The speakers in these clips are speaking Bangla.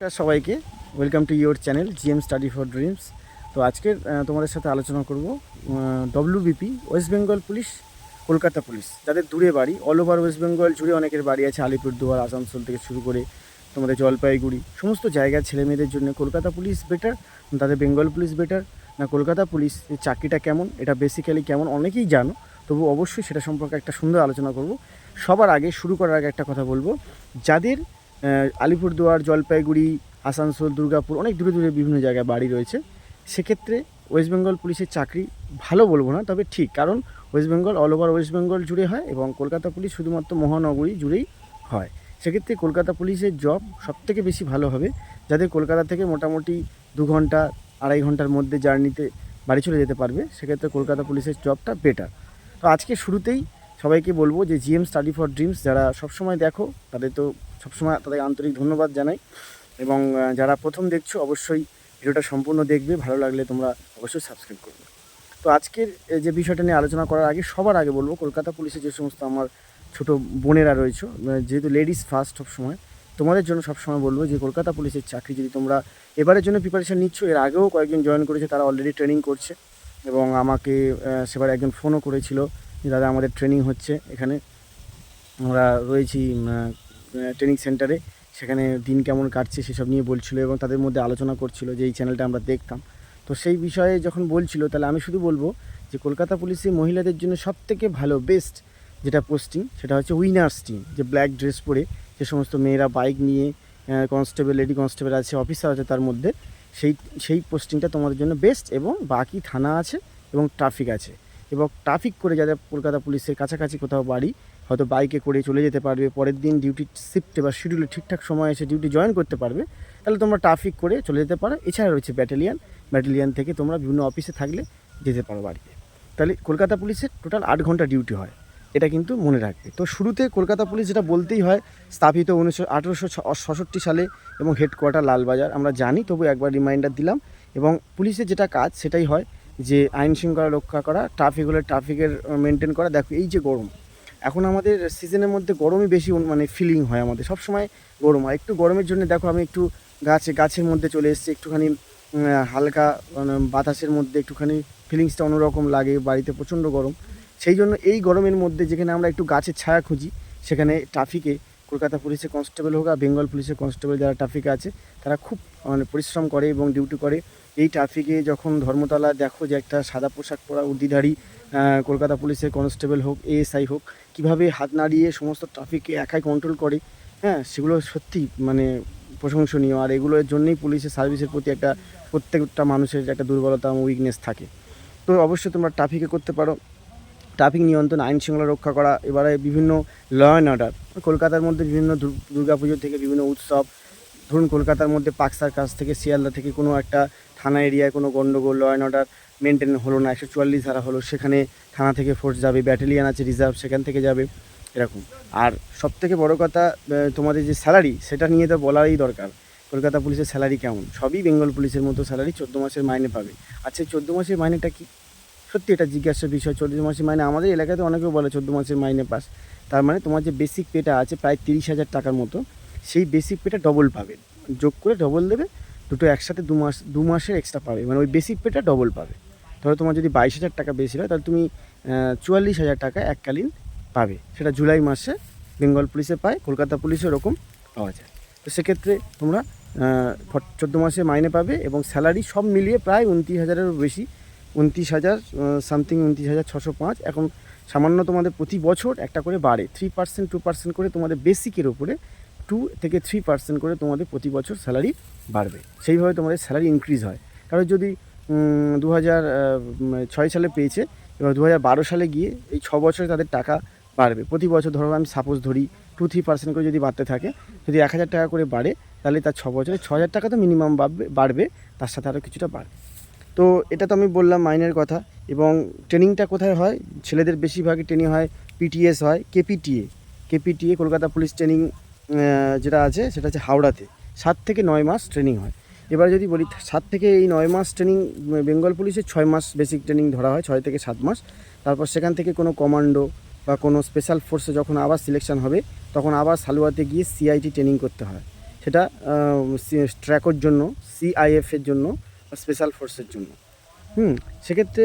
নমস্কার সবাইকে। Welcome to your channel GM study for dreams তো আজকের আহ, তোমাদের সাথে আলোচনা করব WBP West Bengal police Kolkata police যাদের দূরে বাড়ি। অল ওভার ওয়েস্ট বেঙ্গল জুড়ে অনেকের বাড়ি আছে আলিপুরদুয়ার আসানসোল থেকে শুরু করে তোমাদের জলপাইগুড়ি। সমস্ত জায়গার ছেলে মেয়েদের জন্য কলকাতা পুলিশ বেটার তাদের বেঙ্গল পুলিশ বেটার না কলকাতা পুলিশ এই চাকরিটা কেমন এটা বেসিক্যালি কেমন অনেকেই জানো তবু অবশ্যই সেটা সম্পর্কে একটা সুন্দর আলোচনা করব। সবার আগে শুরু করার আগে একটা কথা বলব যাদের আলিপুরদুয়ার, জলপাইগুড়ি, আসানসোল, দুর্গাপুর, অনেক দূরে দূরে বিভিন্ন জায়গায় বাড়ি রয়েছে। সেক্ষেত্রে ওয়েস্ট বেঙ্গল পুলিশের চাকরি ভালো বলব না, তবে ঠিক, কারণ West Bengal all over West Bengal জুড়ে হয় এবং কলকাতা পুলিশ শুধুমাত্র মহানগরী জুড়েই হয়। সেক্ষেত্রে কলকাতা পুলিশের জব সবথেকে বেশি ভালো হবে যাদের কলকাতা থেকে মোটামুটি দু ঘণ্টা, আড়াই ঘণ্টার মধ্যে জার্নিতে বাড়ি চলে যেতে পারবে, সেক্ষেত্রে কলকাতা পুলিশের জবটা বেটার তো আজকে শুরুতেই সবাইকে বলব যে জিএম স্টাডি ফর ড্রিমস যারা সবসময় দেখো, তাদের তো সবসময় তাদের আন্তরিক ধন্যবাদ জানাই এবং যারা প্রথম দেখছ অবশ্যই ভিডিওটা সম্পূর্ণ দেখবে, ভালো লাগলে তোমরা অবশ্যই সাবস্ক্রাইব করবে। তো আজকের যে বিষয়টা নিয়ে আলোচনা করার আগে সবার আগে বলব, কলকাতা পুলিশে যে সমস্ত আমার ছোট বোনেরা রয়েছে যেহেতু লেডিস ফার্স্ট সবসময়, তোমাদের জন্য সবসময় বলব যে কলকাতা পুলিশের চাকরি যদি তোমরা এবারের জন্য প্রিপারেশান নিচ্ছ, এর আগেও কয়েকজন জয়েন করেছে, তারা অলরেডি ট্রেনিং করছে এবং আমাকে সেবার একজন ফোনও করেছিল যে, দাদা, আমাদের ট্রেনিং হচ্ছে এখানে। আমরা রয়েছি ট্রেনিং সেন্টারে সেখানে দিন কেমন কাটছে সেসব নিয়ে বলছিল এবং তাদের মধ্যে আলোচনা করছিল যে এই চ্যানেলটা আমরা দেখতাম। তো সেই বিষয়ে যখন বলছিল, তাহলে আমি শুধু বলব যে কলকাতা পুলিশে মহিলাদের জন্য সবথেকে ভালো বেস্ট যেটা পোস্টিং সেটা হচ্ছে উইনার্স টিম যে ব্ল্যাক ড্রেস পরে যে সমস্ত মেয়েরা বাইক নিয়ে কনস্টেবল লেডি কনস্টেবল আছে অফিসার আছে তার মধ্যে, সেই সেই পোস্টিংটা তোমাদের জন্য বেস্ট এবং বাকি থানা আছে এবং ট্রাফিক আছে। এবং ট্রাফিক করে যাদের কলকাতা পুলিশের কাছাকাছি কোথাও বাড়ি হয়তো বাইকে করে চলে যেতে পারবে, পরের দিন ডিউটি শিফটে বা শিডিউলে ঠিকঠাক সময় এসে ডিউটি জয়েন করতে পারবে, তাহলে তোমরা ট্রাফিক করে চলে যেতে পারো। এছাড়া রয়েছে ব্যাটালিয়ান ব্যাটালিয়ান থেকে তোমরা বিভিন্ন অফিসে থাকলে যেতে পারো বাড়িতে। তাহলে কলকাতা পুলিশের টোটাল আট ঘণ্টা ডিউটি হয়, এটা কিন্তু মনে রাখবে। তো শুরুতে কলকাতা পুলিশ যেটা বলতেই হয়, স্থাপিত উনিশশো আঠেরোশো ছষট্টি সালে এবং হেডকোয়ার্টার লালবাজার, আমরা জানি, তবু একবার রিমাইন্ডার দিলাম। এবং পুলিশের যেটা কাজ, সেটাই হয় যে আইন শৃঙ্খলা রক্ষা করা ট্রাফিক হলে ট্রাফিকের মেনটেন করা। দেখো, এই যে গরম এখন আমাদের সিজনের মধ্যে গরমই বেশি মানে ফিলিং হয় আমাদের। সব সময় গরম হয়। একটু গরমের জন্য দেখো আমি একটু গাছে গাছের মধ্যে চলে এসেছি একটুখানি হালকা মানে বাতাসের মধ্যে একটুখানি ফিলিংসটা অন্যরকম লাগে বাড়িতে প্রচণ্ড গরম। সেই জন্য এই গরমের মধ্যে যেখানে আমরা একটু গাছের ছায়া খুঁজি সেখানে ট্রাফিকে কলকাতা পুলিশের কনস্টেবল হোক আর বেঙ্গল পুলিশের কনস্টেবল যারা ট্রাফিকে আছে তারা খুব মানে পরিশ্রম করে এবং ডিউটি করে। এই ট্রাফিকে যখন ধর্মতলা দেখো যে একটা সাদা পোশাক পরা উর্দিধারী আহ, কলকাতা পুলিশের কনস্টেবল হোক এএসআই হোক, কীভাবে হাত নাড়িয়ে সমস্ত ট্রাফিককে একাই কন্ট্রোল করে হ্যাঁ সেগুলো সত্যি মানে প্রশংসনীয়। আর এগুলোর জন্যই পুলিশের সার্ভিসের প্রতি একটা প্রত্যেকটা মানুষের একটা দুর্বলতা এবং উইকনেস থাকে। তো অবশ্যই তোমরা ট্রাফিকে করতে পারো। ট্রাফিক নিয়ন্ত্রণ, আইন শৃঙ্খলা রক্ষা করা, এবারে বিভিন্ন ল অ্যান্ড অর্ডার কলকাতার মধ্যে বিভিন্ন দুর- দুর্গাপুজো থেকে বিভিন্ন উৎসব। ধরুন কলকাতার মধ্যে পাকসার কাছ থেকে, শিয়ালদা থেকে কোনো একটা থানা এরিয়ায় কোনো গণ্ডগোল ল অ্যান্ড অর্ডার মেনটেন হলো না, একশো চুয়াল্লিশ ধারা হলো, সেখানে থানা থেকে ফোর্স যাবে ব্যাটালিয়ান আছে রিজার্ভ সেখান থেকে যাবে, এরকম। আর সব থেকে বড়ো কথা তোমাদের যে স্যালারি সেটা নিয়ে তো বলারই দরকার। কলকাতা পুলিশের স্যালারি কেমন? সবই বেঙ্গল পুলিশের মতো স্যালারি চোদ্দ মাসের মাইনে পাবে। আচ্ছা চোদ্দ মাসের মাইনেটা কি? সত্যি এটা জিজ্ঞাসার বিষয়, চোদ্দ মাসের মাইনে আমাদের এলাকাতে অনেকেও বলে চোদ্দ মাসের মাইনে পাস। তার মানে তোমার যে বেসিক পেটা আছে, প্রায় তিরিশ হাজার টাকার মতো, সেই বেসিক পেটা ডবল পাবে। যোগ করে ডবল দেবে, দুটো একসাথে দু মাস, দু মাসের এক্সট্রা পাবে। মানে ওই বেসিক পেটা ডবল পাবে। তাহলে তোমার যদি বাইশ হাজার টাকা বেশি হয়, তাহলে তুমি চুয়াল্লিশ হাজার টাকা এককালীন পাবে। সেটা জুলাই মাসে বেঙ্গল পুলিশে পায়, কলকাতা পুলিশে ওরকম পাওয়া যায়। তো সেক্ষেত্রে তোমরা চোদ্দ মাসে মাইনে পাবে এবং স্যালারি সব মিলিয়ে প্রায় উনত্রিশ হাজারেরও বেশি। উনত্রিশ হাজার সামথিং উনত্রিশ হাজার ছশো পাঁচ। এখন সামান্য তোমাদের প্রতি বছর একটা করে বাড়ে। থ্রি পার্সেন্ট টু পার্সেন্ট করে তোমাদের বেসিকের ওপরে টু থেকে থ্রি পার্সেন্ট করে তোমাদের প্রতি বছর স্যালারি বাড়বে। সেইভাবে তোমাদের স্যালারি ইনক্রিজ হয়। কারণ যদি দু ছয় সালে পেয়েছে। এবার দু বারো সালে গিয়ে এই ছ বছরে তাদের টাকা বাড়বে। প্রতি বছর ধরো আমি সাপোজ ধরি টু থ্রি পার্সেন্ট করে যদি বাড়তে থাকে, যদি এক হাজার টাকা করে বাড়ে, তাহলে তার ছ বছরে ছ হাজার টাকা তো মিনিমাম বাড়বে বাড়বে, তার সাথে আরও কিছুটা বাড়বে। তো এটা তো আমি বললাম মাইনের কথা এবং ট্রেনিংটা কোথায় হয়? ছেলেদের বেশিরভাগই ট্রেনিং হয় পিটিএস হয় KPTA KPTA Kolkata police training যেটা আছে, সেটা হচ্ছে হাওড়াতে। সাত থেকে নয় মাস ট্রেনিং হয়। এবার যদি বলি, সাত থেকে এই নয় মাস ট্রেনিং বেঙ্গল পুলিশে ছয় মাস বেসিক ট্রেনিং ধরা হয়, ছয় থেকে সাত মাস। তারপর সেখান থেকে কোনো কমান্ডো বা কোনো স্পেশাল ফোর্সে যখন আবার সিলেকশন হবে, তখন আবার সালুয়াতে গিয়ে সিআইটি ট্রেনিং করতে হয়। সেটা ট্র্যাকোর জন্য সিআইএফের জন্য বা স্পেশাল ফোর্সের জন্য। হুম, সেক্ষেত্রে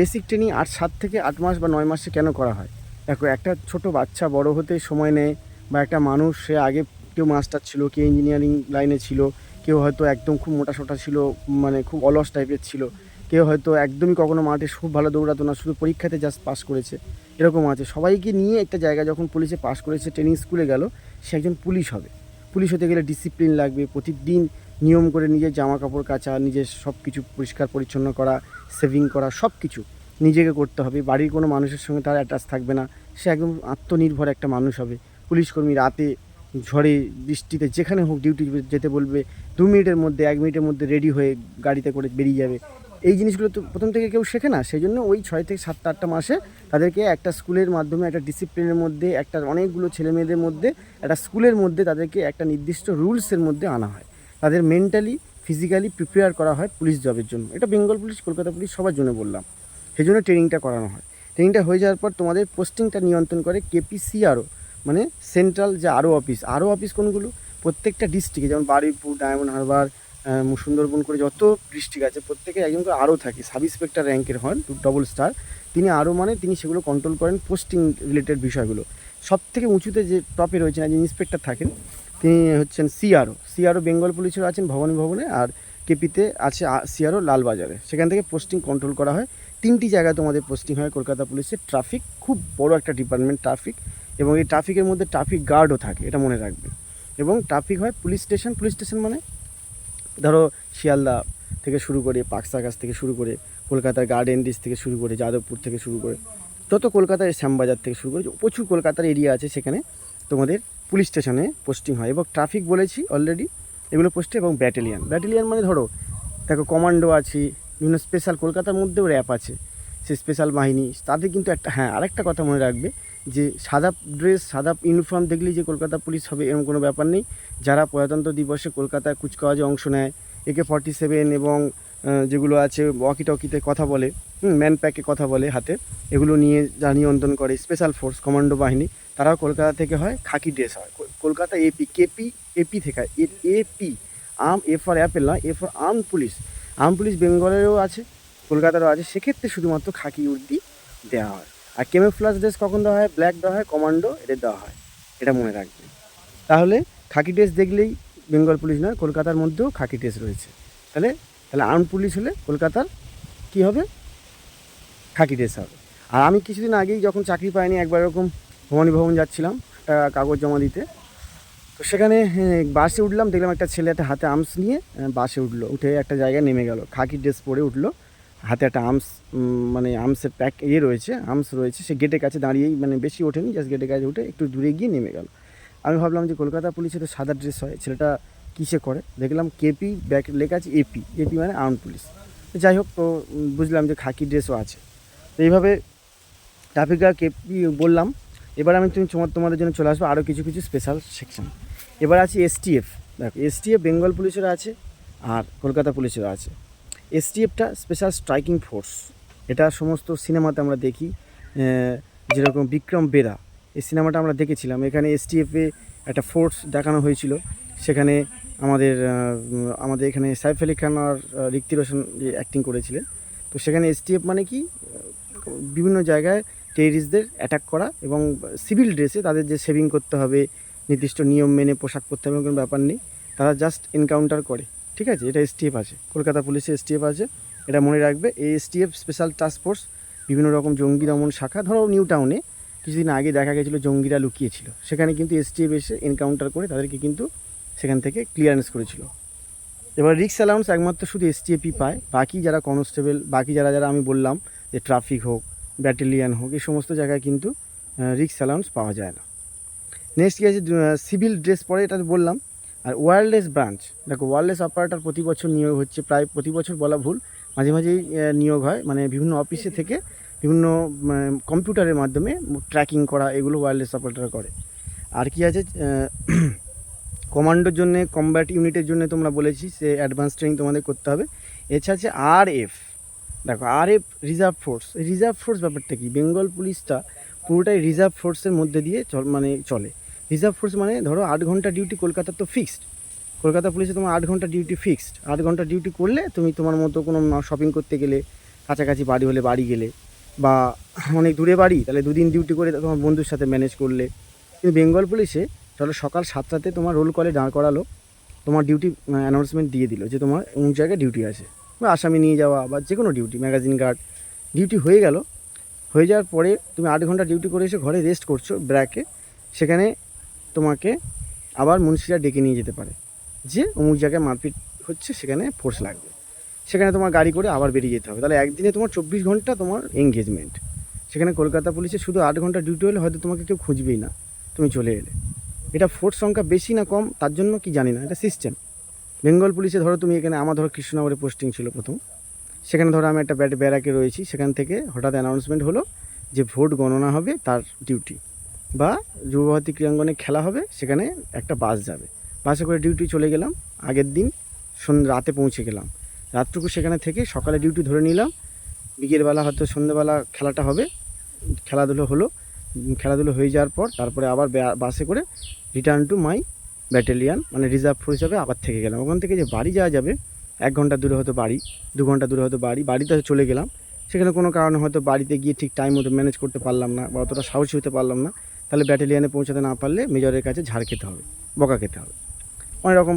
বেসিক ট্রেনিং আট, সাত থেকে আট মাস বা নয় মাসে কেন করা হয়? দেখো, একটা ছোট বাচ্চা বড় হতে সময় নেয় বা একটা মানুষ, সে আগে কেউ মাস্টার ছিল, কেউ ইঞ্জিনিয়ারিং লাইনে ছিল কেউ হয়তো একদম খুব মোটা সোটা ছিল মানে খুব অলস টাইপের ছিল। কেউ হয়তো একদমই কখনো মাঠে খুব ভালো দৌড়াতো না, শুধু পরীক্ষাতে জাস্ট পাস করেছে। এরকম আছে। সবাইকে নিয়ে একটা জায়গা যখন পুলিশে পাস করেছে ট্রেনিং স্কুলে গেল, সে একজন পুলিশ হবে। পুলিশ হতে গেলে ডিসিপ্লিন লাগবে। প্রতিদিন নিয়ম করে নিজের জামা কাপড় কাচা, নিজের সব কিছু পরিষ্কার পরিচ্ছন্ন করা সেভিং করা সব কিছু নিজেকে করতে হবে। বাড়ির কোনো মানুষের সঙ্গে তার অ্যাটাচ থাকবে না। সে একদম আত্মনির্ভর একটা মানুষ হবে। পুলিশকর্মী রাতে ঝড়ে বৃষ্টিতে যেখানে হোক ডিউটি যেতে বলবে, দু মিনিটের মধ্যে, এক মিনিটের মধ্যে রেডি হয়ে গাড়িতে করে বেরিয়ে যাবে। এই জিনিসগুলো তো প্রথম থেকে কেউ শেখে না সেই জন্য ওই ছয় থেকে সাতটা আটটা মাসে তাদেরকে একটা স্কুলের মাধ্যমে, একটা ডিসিপ্লিনের মধ্যে, একটা অনেকগুলো ছেলে মেয়েদের মধ্যে, একটা স্কুলের মধ্যে তাদেরকে একটা নির্দিষ্ট রুলসের মধ্যে আনা হয়। তাদের মেন্টালি ফিজিক্যালি প্রিপেয়ার করা হয় পুলিশ জবের জন্য। এটা বেঙ্গল পুলিশ, কলকাতা পুলিশ সবার জন্য বললাম। সেই জন্য ট্রেনিংটা করানো হয়। ট্রেনিংটা হয়ে যাওয়ার পর তোমাদের পোস্টিংটা নিয়ন্ত্রণ করে কেপিসিআরও মানে সেন্ট্রাল যে আরও অফিস আরও অফিস কোনগুলো? প্রত্যেকটা ডিস্ট্রিক্টে যেমন বারুইপুর ডায়মন্ড হারবার সুন্দরবন করে যত ডিস্ট্রিক্ট আছে, প্রত্যেকে একজন করে আরও থাকে। সাব ইন্সপেক্টর র্যাঙ্কের হন ডবল স্টার তিনি আরও মানে তিনি সেগুলো কন্ট্রোল করেন পোস্টিং রিলেটেড বিষয়গুলো। সব থেকে উঁচুতে যে টপে রয়েছেন, একজন ইন্সপেক্টর থাকেন, তিনি হচ্ছেন সিআরও সিআরও বেঙ্গল পুলিশের আছেন, ভবানী ভবনে, আর কেপিতে আছে সিআরও লালবাজারে। সেখান থেকে পোস্টিং কন্ট্রোল করা হয়। তিনটি জায়গায় তোমাদের পোস্টিং হয়, কলকাতা পুলিশের ট্রাফিক খুব বড় একটা ডিপার্টমেন্ট ট্রাফিক এবং এই ট্রাফিকের মধ্যে ট্রাফিক গার্ডও থাকে, এটা মনে রাখবে। এবং ট্রাফিক হয় পুলিশ স্টেশন পুলিশ স্টেশন মানে? ধরো শিয়ালদা থেকে শুরু করে পাকসাগাছ থেকে শুরু করে কলকাতার গার্ডেন ডিস থেকে শুরু করে যাদবপুর থেকে শুরু করে যত কলকাতার শ্যামবাজার থেকে শুরু করে, প্রচুর কলকাতার এরিয়া আছে সেখানে তোমাদের পুলিশ স্টেশনে পোস্টিং হয়। এবং ট্রাফিক বলেছি অলরেডি এগুলো পোস্টে এবং ব্যাটালিয়ান ব্যাটালিয়ান মানে ধরো, দেখো কমান্ডো আছে, বিভিন্ন স্পেশাল কলকাতার মধ্যেও র্যাপ আছে। সে স্পেশাল বাহিনী, তাদের কিন্তু একটা হ্যাঁ আরেকটা কথা মনে রাখবে যে সাদা ড্রেস সাদা ইউনিফর্ম দেখলেই যে কলকাতা পুলিশ হবে, এরকম কোনো ব্যাপার নেই। যারা প্রজাতন্ত্র দিবসে কলকাতায় কুচকাওয়াজে অংশ নেয় একে ফর্টি সেভেন এবং যেগুলো আছে ওয়াকি টকিতে কথা বলে ম্যান প্যাকে কথা বলে হাতে, এগুলো নিয়ে নিয়ন্ত্রণ করে স্পেশাল ফোর্স কমান্ডো বাহিনী, তারাও কলকাতা থেকে হয়, খাকি ড্রেস হয়। কল- কলকাতা এপি কেপি এপি থেকে হয়। AP um A for apple নয় A for arm police arm police বেঙ্গলেরও আছে, কলকাতারও আছে, সেক্ষেত্রে শুধুমাত্র খাকি উর্দি দেওয়া হয়। আর কেমোফ্লাস ড্রেস কখন দেওয়া হয়? ব্ল্যাক দেওয়া হয় কমান্ডো এটা দেওয়া হয়। এটা মনে রাখবে। তাহলে খাকি ড্রেস দেখলেই বেঙ্গল পুলিশ নয়, কলকাতার মধ্যেও খাকি ড্রেস রয়েছে। তাহলে তাহলে আর্ম পুলিশ হলে কলকাতার কি হবে? খাকি ড্রেস হবে। আর আমি কিছুদিন আগেই যখন চাকরি পাইনি, একবার এরকম ভবানী ভবন যাচ্ছিলাম, একটা কাগজ জমা দিতে। তো সেখানে বাসে উঠলাম, দেখলাম একটা ছেলে একটা হাতে আর্মস নিয়ে বাসে উঠল। উঠে একটা জায়গায় নেমে গেল। খাকি ড্রেস পরে উঠল। হাতে একটা আর্মস মানে আর্মসের প্যাক ইয়ে রয়েছে আর্মস রয়েছে, সে গেটের কাছে দাঁড়িয়েই মানে বেশি ওঠেনি জাস্ট গেটের কাছে উঠে একটু দূরে গিয়ে নেমে গেল। আমি ভাবলাম যে কলকাতা পুলিশে তো সাদা ড্রেস হয়, ছেলেটা কিসে করে? দেখলাম কেপি ব্যাক লেখা আছে এপি এপি মানে আর্ম পুলিশ যাই হোক, তো বুঝলাম যে খাকি ড্রেসও আছে। তো এইভাবে ট্রাফিক কেপি বললাম, এবার আমি তুমি তোমাদের জন্য চলে আসব আরও কিছু কিছু স্পেশাল সেকশন এবার আছে এসটিএফ দেখো এসটিএফ বেঙ্গল পুলিশেরও আছে আর কলকাতা পুলিশেরও আছে। এসটিএফটা স্পেশাল স্ট্রাইকিং ফোর্স এটা সমস্ত সিনেমাতে আমরা দেখি যেরকম বিক্রম বেরা। এই সিনেমাটা আমরা দেখেছিলাম। এখানে এসটিএফে একটা ফোর্স দেখানো হয়েছিল। সেখানে আমাদের আমাদের এখানে সাইফ আলি খান আর ঋত্বিক রোশন যে অ্যাক্টিং করেছিলেন। তো সেখানে এসটিএফ মানে কি? বিভিন্ন জায়গায় টেরিস্টদের অ্যাটাক করা এবং সিভিল ড্রেসে তাদের যে সেভিং করতে হবে, নির্দিষ্ট নিয়ম মেনে পোশাক পরতে হবে কোনো ব্যাপার নেই। তারা জাস্ট এনকাউন্টার করে। ঠিক আছে? এটা এসটিএফ আছে। কলকাতা পুলিশে এসটিএফ আছে। এটা মনে রাখবে, এই এসটিএফ স্পেশাল টাস্ক ফোর্স বিভিন্ন রকম জঙ্গি দমন শাখা, ধরো নিউ টাউনে কিছুদিন আগে দেখা গেছিল, জঙ্গিরা লুকিয়েছিল। সেখানে কিন্তু এসটিএফ এসে এনকাউন্টার করে তাদেরকে কিন্তু সেখান থেকে ক্লিয়ারেন্স করেছিল। এবার রিক্স অ্যালাউন্স একমাত্র শুধু এসটিএফই পায়। বাকি যারা কনস্টেবল বাকি যারা যারা আমি বললাম যে ট্রাফিক হোক ব্যাটেলিয়ান হোক, এই সমস্ত জায়গায় কিন্তু রিক্স অ্যালাউন্স পাওয়া যায় না। নেক্সট কি আছে? সিভিল ড্রেস পরে এটা বললাম। আর ওয়্যারলেস ব্রাঞ্চ দেখো ওয়্যারলেস অপারেটর প্রতি বছর নিয়োগ হচ্ছে, প্রায় প্রতি বছর বলা ভুল, মাঝে মাঝেই নিয়োগ হয় মানে বিভিন্ন অফিসে থেকে বিভিন্ন কম্পিউটারের মাধ্যমে ট্র্যাকিং করা, এগুলো ওয়্যারলেস অপারেটর করে। আর কি আছে কমান্ডোর জন্য কম্ব্যাট ইউনিটের জন্য তোমরা বলেছি, সে অ্যাডভান্স ট্রেনিং তোমাদের করতে হবে। এছাড়া আছে আর এফ দেখো R F reserve force reserve force ব্যাপারটা কি? বেঙ্গল পুলিশটা পুরোটাই রিজার্ভ ফোর্সের মধ্যে দিয়ে চল মানে চলে। রিজার্ভ ফোর্স মানে ধরো আট ঘণ্টা ডিউটি কলকাতার তো ফিক্সড কলকাতা পুলিশে তোমার আট ঘণ্টা ডিউটি ফিক্সড আট ঘণ্টা ডিউটি করলে তুমি তোমার মতো কোনো শপিং করতে গেলে, কাছাকাছি বাড়ি হলে বাড়ি গেলে, বা অনেক দূরে বাড়ি, তাহলে দুদিন ডিউটি করে তোমার বন্ধুর সাথে ম্যানেজ করলে। কিন্তু বেঙ্গল পুলিশে চলো সকাল সাতটাতে তোমার রোল কলে দাঁড় করালো, তোমার ডিউটি অ্যানাউন্সমেন্ট দিয়ে দিল যে তোমার অমুক জায়গায় ডিউটি আছে। বা আসামি নিয়ে যাওয়া বা যে কোনো ডিউটি ম্যাগাজিন গার্ড ডিউটি হয়ে গেল। হয়ে যাওয়ার পরে তুমি আট ঘণ্টা ডিউটি করে এসে ঘরে রেস্ট করছ ব্র্যাকে সেখানে তোমাকে আবার মুন্সিরা ডেকে নিয়ে যেতে পারে। যে অমুক জায়গায় মারপিট হচ্ছে, সেখানে ফোর্স লাগবে। সেখানে তোমার গাড়ি করে আবার বেরিয়ে যেতে হবে। তাহলে একদিনে তোমার চব্বিশ ঘণ্টা তোমার এঙ্গেজমেন্ট সেখানে কলকাতা পুলিশে শুধু আট ঘণ্টা ডিউটি হলে হয়তো তোমাকে কেউ খুঁজবেই না। তুমি চলে এলে। এটা ফোর্স সংখ্যা বেশি না কম, তার জন্য কি জানি না, এটা সিস্টেম বেঙ্গল পুলিশে ধরো তুমি এখানে, আমার ধরো কৃষ্ণনগরে পোস্টিং ছিল প্রথম। সেখানে ধরো আমি একটা ব্যাট ব্যারাকে রয়েছি। সেখান থেকে হঠাৎ অ্যানাউন্সমেন্ট হলো যে ভোট গণনা হবে তার ডিউটি বা যুবভারতী ক্রীড়াঙ্গনে খেলা হবে, সেখানে একটা বাস যাবে। বাসে করে ডিউটি চলে গেলাম, আগের দিন সন্ধ্যে রাতে পৌঁছে গেলাম। রাতটুকু সেখানে থেকে সকালে ডিউটি ধরে নিলাম। বিকেলবেলা হয়তো সন্ধ্যেবেলা খেলাটা হবে, খেলাধুলো হলো খেলাধুলো হয়ে যাওয়ার পর তারপরে আবার বাসে করে রিটার্ন টু মাই ব্যাটালিয়ান মানে রিজার্ভ ফোর্স হিসাবে আবার থেকে গেলাম। ওখান থেকে যে বাড়ি যাওয়া যাবে, এক ঘণ্টা দূরে হয়তো বাড়ি, দু ঘণ্টা দূরে হয়তো বাড়ি, বাড়িতে চলে গেলাম। সেখানে কোনো কারণে হয়তো বাড়িতে গিয়ে ঠিক টাইম মতো ম্যানেজ করতে পারলাম না বা অতটা সাহসী হতে পারলাম না। তাহলে ব্যাটালিয়ানে পৌঁছাতে না পারলে মেজরের কাছে ঝাড় খেতে হবে, বকা খেতে হবে। অনেক রকম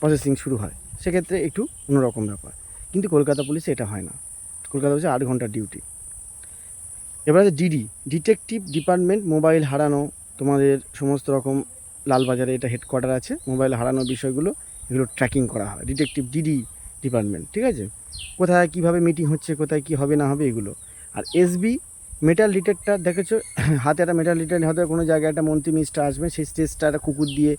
প্রসেসিং শুরু হয়। সেক্ষেত্রে একটু অন্যরকম ব্যাপার। কিন্তু কলকাতা পুলিশে এটা হয় না। কলকাতা পুলিশে আট ঘণ্টার ডিউটি এবার আছে ডিডি ডিটেকটিভ ডিপার্টমেন্ট মোবাইল হারানো, তোমাদের সমস্ত রকম লালবাজারে এটা হেডকোয়ার্টার আছে। মোবাইল হারানোর বিষয়গুলো, এগুলো ট্র্যাকিং করা হয়। ডিটেকটিভ ডিডি ডিপার্টমেন্ট ঠিক আছে? কোথায় কীভাবে মিটিং হচ্ছে, কোথায় কী হবে, না হবে, এগুলো। আর এসবি মেটাল ডিটেক্টর দেখেছ? হাতে একটা মেটাল ডিটেক্টর হয়তো কোনো জায়গায় একটা মন্ত্রী মিনিস্টার আসবে, সেই স্টেজটা একটা কুকুর দিয়ে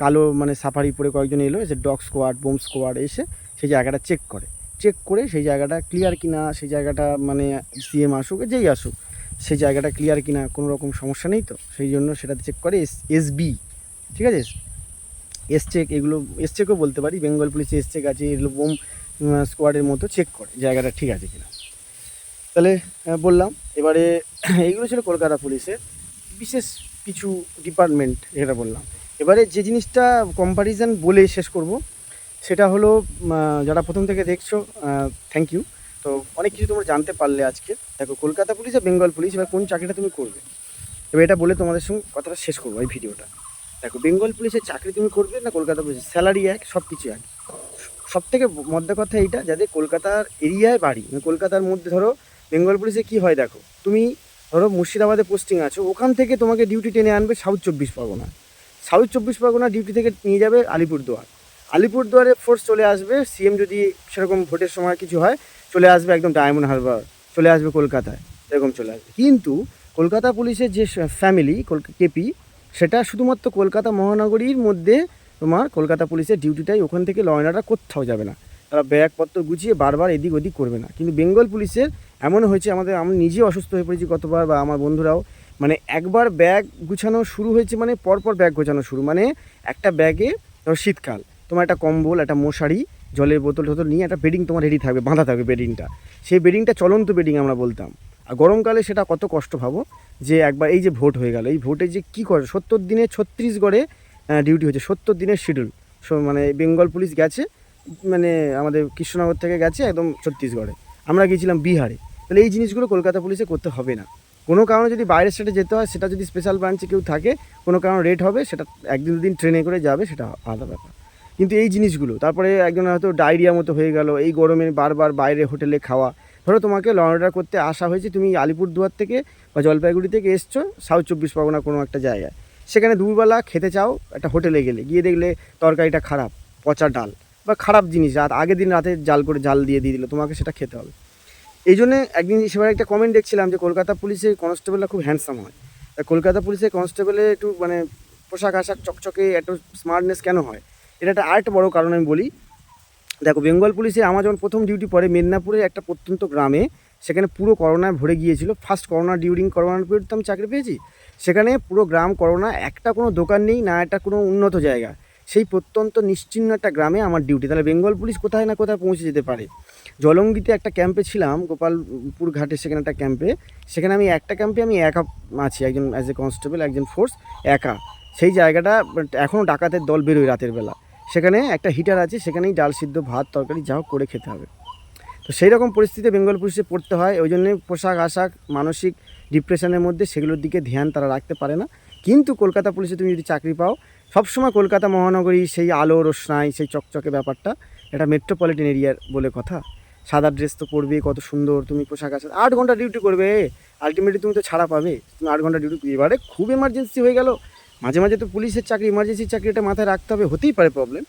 কালো মানে সাফারি পরে কয়েকজন এলো, এসে ডগ স্কোয়াড বোম স্কোয়াড এসে সেই জায়গাটা চেক করে। চেক করে সেই জায়গাটা ক্লিয়ার কিনা, সেই জায়গাটা মানে সিএম আসুক, যেই আসুক, সেই জায়গাটা ক্লিয়ার কিনা, কোনো রকম সমস্যা নেই তো? সেই জন্য সেটা চেক করে এস এসবি ঠিক আছে? এস চেক এগুলো এস চেকও বলতে পারি বেঙ্গল পুলিশে এস চেক আছে, এগুলো বোম স্কোয়াডের মতো চেক করে, জায়গাটা ঠিক আছে কিনা। তাহলে বললাম, এবারে এইগুলো ছিল কলকাতা পুলিশের, বিশেষ কিছু ডিপার্টমেন্ট এটা বললাম। এবারে যে জিনিসটা কম্পারিজন বলে শেষ করব, সেটা হলো যারা প্রথম থেকে দেখছ থ্যাংক ইউ তো অনেক কিছু তোমরা জানতে পারলে আজকে। দেখো, কলকাতা পুলিশ আর বেঙ্গল পুলিশ, এবার কোন চাকরিটা তুমি করবে? এবার এটা বলে তোমাদের সঙ্গে কথাটা শেষ করব এই ভিডিওটা দেখো, বেঙ্গল পুলিশের চাকরি তুমি করবে না কলকাতা পুলিশের? স্যালারি এক সব কিছু এক। সব থেকে মধ্যে কথা এইটা যাদের কলকাতার এরিয়ায় বাড়ি মানে কলকাতার মধ্যে ধরো বেঙ্গল পুলিশে কি হয় দেখো, তুমি ধরো মুর্শিদাবাদে পোস্টিং আছো, ওখান থেকে তোমাকে ডিউটি টেনে আনবে সাউথ চব্বিশ পরগনা। সাউথ চব্বিশ পরগনা ডিউটি থেকে নিয়ে যাবে আলিপুরদুয়ার। আলিপুরদুয়ারে ফোর্স চলে আসবে সিএম যদি সেরকম ভোটের সময় কিছু হয়, চলে আসবে একদম ডায়মন্ড হারবার চলে আসবে কলকাতায় এরকম চলে আসবে। কিন্তু কলকাতা পুলিশের যে ফ্যামিলি কেপি সেটা শুধুমাত্র কলকাতা মহানগরীর মধ্যে তোমার কলকাতা পুলিশের ডিউটিটাই ওখান থেকে লয়নাটা কোথাও যাবে না। তারা ব্যাগপত্র গুছিয়ে বারবার এদিক ওদিক করবে না। কিন্তু বেঙ্গল পুলিশের এমন হয়েছে, আমাদের, আমি নিজে অসুস্থ হয়ে পড়েছি কতবার বা আমার বন্ধুরাও। মানে একবার ব্যাগ গুছানো শুরু হয়েছে মানে পরপর ব্যাগ গোছানো শুরু। মানে একটা ব্যাগে ধরো শীতকাল, তোমার একটা কম্বল, একটা মশারি, জলের বোতল টোতল নিয়ে একটা বেডিং তোমার রেডি থাকবে, বাঁধা থাকবে বেডিংটা সেই বেডিংটা চলন্ত বেডিং আমরা বলতাম। আর গরমকালে সেটা কত কষ্ট ভাবো, যে একবার এই যে ভোট হয়ে গেল, এই ভোটে যে কী করে, সত্তর দিনে ছত্রিশগড়ে ডিউটি হচ্ছে সত্তর দিনের শিডিউল মানে বেঙ্গল পুলিশ গেছে মানে আমাদের কৃষ্ণনগর থেকে গেছে একদম ছত্তিশগড়ে। আমরা গিয়েছিলাম বিহারে। তাহলে এই জিনিসগুলো কলকাতা পুলিশে করতে হবে না। কোনো কারণে যদি বাইরের স্টেটে যেতে হয়, সেটা যদি স্পেশাল ব্রাঞ্চে কেউ থাকে, কোনো কারণে রেট হবে, সেটা একদিন দুদিন ট্রেনে করে যাবে, সেটা আলাদা ব্যাপার। কিন্তু এই জিনিসগুলো, তারপরে একজন হয়তো ডায়রিয়া মতো হয়ে গেল, এই গরমে বারবার বাইরে হোটেলে খাওয়া। ধরো তোমাকে লং অর্ডার করতে আসা হয়েছে, তুমি আলিপুরদুয়ার থেকে বা জলপাইগুড়ি থেকে এসছো সাউথ চব্বিশ পরগনা কোনো একটা জায়গায়। সেখানে দুবেলা খেতে চাও, একটা হোটেলে গেলে। গিয়ে দেখলে তরকারিটা খারাপ, পচা ডাল। বা খারাপ জিনিস, রাত, আগের দিন রাতে জাল করে জাল দিয়ে দিয়ে দিল, তোমাকে সেটা খেতে হবে। এই জন্যে একদিন সেবার একটা কমেন্ট দেখছিলাম যে কলকাতা পুলিশের কনস্টেবলরা খুব হ্যান্ডসাম হয়। তা কলকাতা পুলিশের কনস্টেবলে একটু মানে পোশাক আশাক চকচকে একটু স্মার্টনেস কেন হয়? এটা একটা আরেকটা বড় কারণ আমি বলি। দেখো, বেঙ্গল পুলিশে আমার যখন প্রথম ডিউটি পড়ে মেদিনীপুরের একটা প্রত্যন্ত গ্রামে, সেখানে পুরো করোনায় ভরে গিয়েছিল। ফার্স্ট করোনা ডিউরিং করোনার পিরিয়ড তো আমি চাকরি পেয়েছি। সেখানে পুরো গ্রাম করোনা, একটা কোনো দোকান নেই, না একটা কোনো উন্নত জায়গা। সেই প্রত্যন্ত নিশ্চিন্ন একটা গ্রামে আমার ডিউটি তাহলে বেঙ্গল পুলিশ কোথায় না কোথায় পৌঁছে যেতে পারে? জলঙ্গিতে একটা ক্যাম্পে ছিলাম, গোপালপুর ঘাটে সেখানে একটা ক্যাম্পে সেখানে আমি একটা ক্যাম্পে আমি একা আছি, একজন অ্যাজ এ কনস্টেবল একজন ফোর্স একা। সেই জায়গাটা এখনও ডাকাতের দল বেরোয় রাতের বেলা। সেখানে একটা হিটার আছে, সেখানেই ডাল সিদ্ধ, ভাত, তরকারি, যা হোক করে খেতে হবে। তো সেই রকম পরিস্থিতিতে বেঙ্গল পুলিশে পড়তে হয়, ওই জন্যে পোশাক আশাক, মানসিক ডিপ্রেশনের মধ্যে সেগুলোর দিকে ধ্যান তারা রাখতে পারে না। কিন্তু কলকাতা পুলিশে তুমি যদি চাকরি পাও সবসময় কলকাতা মহানগরী সেই আলো, রোশনাই, সেই চকচকে ব্যাপারটা, এটা মেট্রোপলিটন এরিয়ার বলে কথা। সাদা ড্রেস তো পরবে, কত সুন্দর, তুমি পোশাক আশাক, আট ঘণ্টা ডিউটি করবে আলটিমেটলি তুমি তো ছাড়া পাবে। তুমি আট ঘণ্টা ডিউটি এবারে খুব এমার্জেন্সি হয়ে গেল। মাঝে মাঝে তো পুলিশের চাকরি ইমার্জেন্সির চাকরিটা মাথায় রাখতে হবে, হতেই পারে প্রবলেম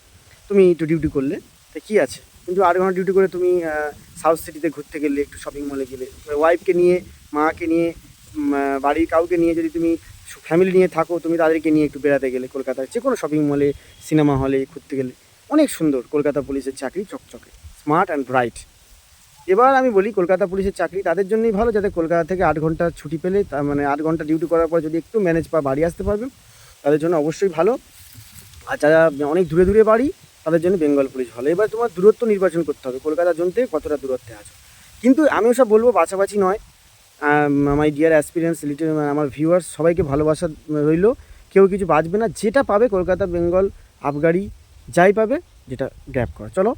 তুমি একটু ডিউটি করলে, তা কী আছে? কিন্তু আট ঘণ্টা ডিউটি করে তুমি সাউথ সিটিতে ঘুরতে গেলে, একটু শপিং মলে গেলে ওয়াইফকে নিয়ে, মাকে নিয়ে বাড়ির কাউকে নিয়ে যদি তুমি ফ্যামিলি নিয়ে থাকো, তুমি তাদেরকে নিয়ে একটু বেড়াতে গেলে কলকাতায় যে কোনো শপিং মলে সিনেমা হলে ঘুরতে গেলে। অনেক সুন্দর কলকাতা পুলিশের চাকরি চকচকে স্মার্ট অ্যান্ড ব্রাইট এবার আমি বলি, কলকাতা পুলিশের চাকরি তাদের জন্যই ভালো, যাতে কলকাতা থেকে আট ঘণ্টা ছুটি পেলে তার মানে আট ঘণ্টা ডিউটি করার পর যদি একটু ম্যানেজ পা বাড়ি আসতে পারবে, তাদের জন্য অবশ্যই ভালো। আর যারা অনেক দূরে দূরে বাড়ি, তাদের জন্য বেঙ্গল পুলিশ ভালো। এবার তোমার দূরত্ব নির্বাচন করতে হবে, কলকাতা জোন থেকে কতটা দূরত্বে আছো। কিন্তু আমি ওসব বলব বাছাবাছি নয় মাই ডিয়ার অ্যাসপিরিয়েন্স লিটল আমার ভিউয়ার্স সবাইকে ভালোবাসা রইল। কেউ কিছু বাঁচবে না, যেটা পাবে কলকাতা, বেঙ্গল আবগারি যাই পাবে, যেটা গ্র্যাপ করা। চলো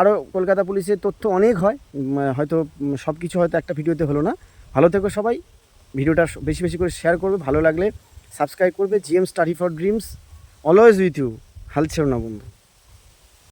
আরও কলকাতা পুলিশের তথ্য অনেক হয় হয়তো সব কিছু হয়তো একটা ভিডিওতে হলো না। ভালো থেকো সবাই, ভিডিওটা বেশি বেশি করে শেয়ার করবে, ভালো লাগলে সাবস্ক্রাইব করবে GM study for dreams always with you হাল না, বন্ধু।